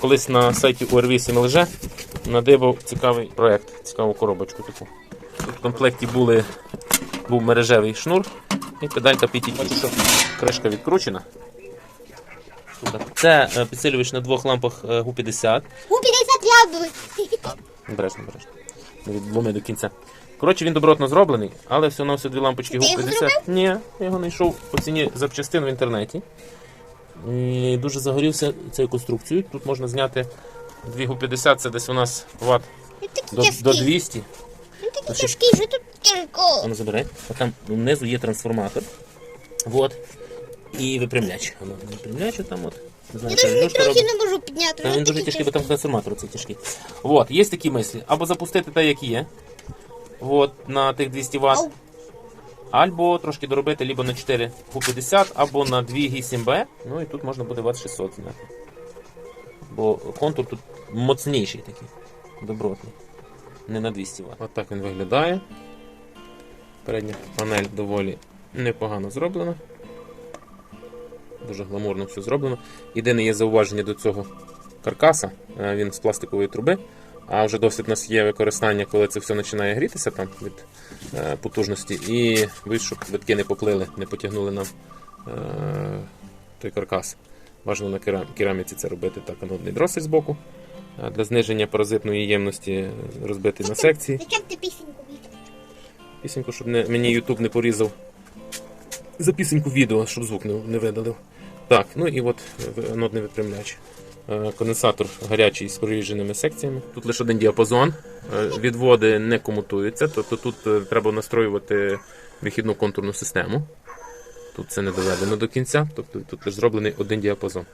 колись на сайті URV МЛЖ надибав цікавий проект, цікаву коробочку таку. Тут в комплекті були, був мережевий шнур і педалька PTT. Кришка відкручена. Це е, підсилювач на двох лампах е, GU50. У 50 рядових. Бережно, бережно. Не відломи до кінця. Коротше, він добротно зроблений, але все на все дві лампочки Ти його GU50. Ні, я його знайшов по ціні запчастин в інтернеті. І дуже загорівся цією конструкцією. Тут можна зняти дві GU50, це десь у нас ват до, до 200. Він такий Значить- тяжкий, що тут тяжко. Воно забирай. А там внизу є трансформатор. Вот. І випрямляч. Воно випрямляч там от. Не знаю, Я що навіть трохи не можу підняти. Та він дуже тяжкий, бо там трансформатор цей тяжкий. От, є такі мислі. Або запустити те, як є. От, на тих 200 Вт. Ау. Або трошки доробити либо на 4 Q50, або на 2 Г7B. Ну і тут можна буде Вт 600 зняти. Бо контур тут моцніший такий. Добротний. Не на 200 Вт. От так він виглядає. Передня панель доволі непогано зроблена. Дуже гламурно все зроблено. Єдине є зауваження до цього каркаса, е, він з пластикової труби. А вже досить у нас є використання, коли це все починає грітися там від е, потужності. І щоб витки не поплили, не потягнули нам е, той каркас. Важливо на кера- кераміці це робити так анодний дросель з боку. Е, Для зниження паразитної ємності розбити на секції. Зачем ти пісеньку від? Пісеньку, щоб не, мені YouTube не порізав за пісеньку відео, щоб звук не, не видалив. Так, ну і от е, нотний випрямляч. Е, Конденсатор гарячий з проріженими секціями. Тут лише один діапазон. Е, Відводи не комутуються, тобто тут е, треба настроювати вихідну контурну систему. Тут це не доведено до кінця, тобто тут лише зроблений один діапазон.